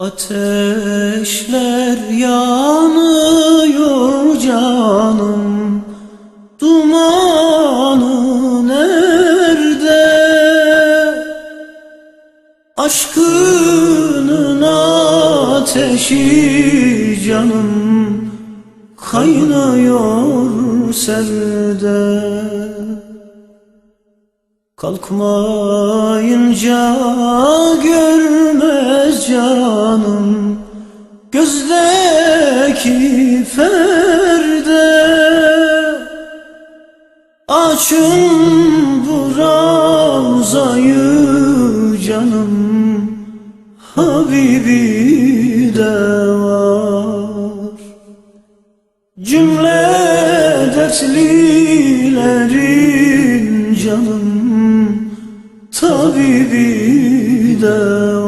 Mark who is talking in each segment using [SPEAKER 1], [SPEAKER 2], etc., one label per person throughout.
[SPEAKER 1] Ateşler yanıyor canım. Dumanı nerede? Aşkının ateşi canım. Kaynıyor serde. Kalkmayınca görmez Gözdeki ferde Açın bu ravzayı canım Habibi de var. Cümle dertlilerin canım Tabibi de var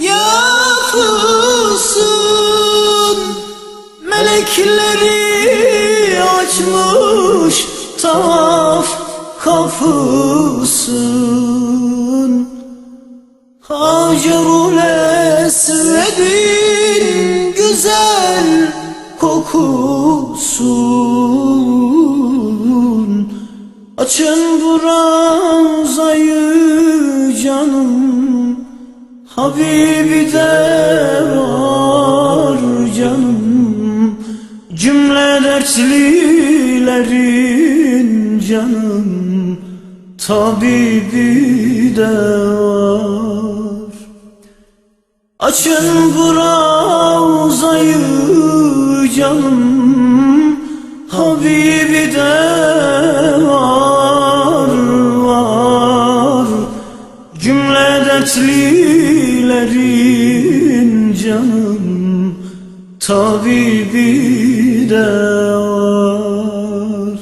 [SPEAKER 1] yapısın Melekleri açmış tavaf kapısın. Hacerul Esved'in güzel kokusun. Açın bu ravzayı canım Habibi de var canım Cümle dertlilerin canım Tabibi de var Açın bu ravzayı canım Cümle dertlilerin canım Tabibi de var.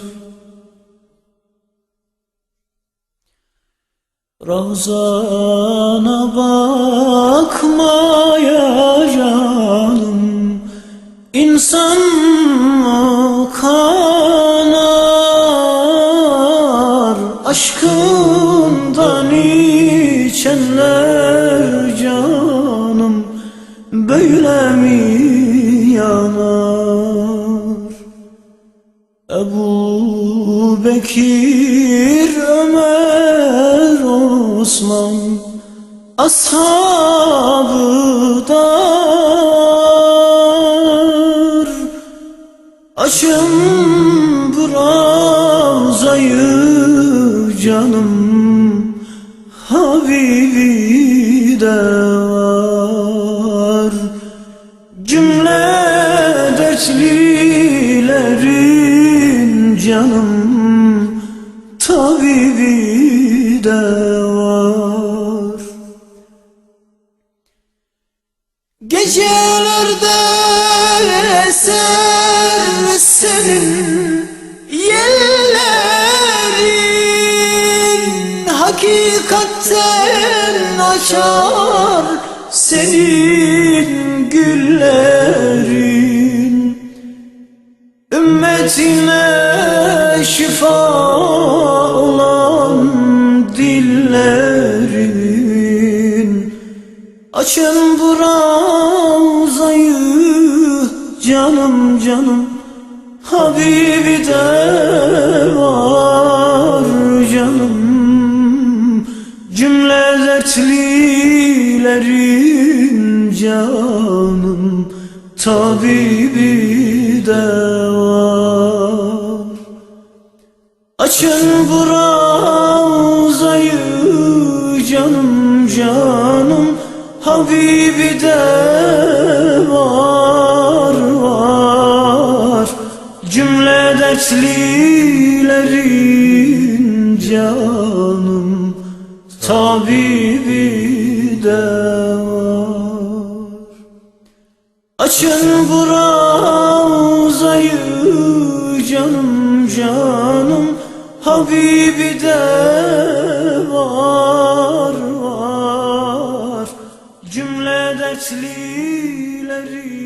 [SPEAKER 1] Ravzana bakmaya Aşkından içenler canım Böyle mi yanar? Ebu Bekir, Ömer, Osman Ashabı canım Habibi de var. Cümle dertlilerin canım Tabibi de var. Gecelerde eser senin Hakikatten açar senin güllerin. Ümmetine şifa olan dillerin. Açın bu ravzayı canım canım. Habibi de var dertlilerin canım Tabibi de var Açın bu ravzayı canım canım Habibi de var var. Cümle dertlilerin canım Tabibi de Açın bu ravzayı canım canım. Habibi de var var. Cümle dertlilerin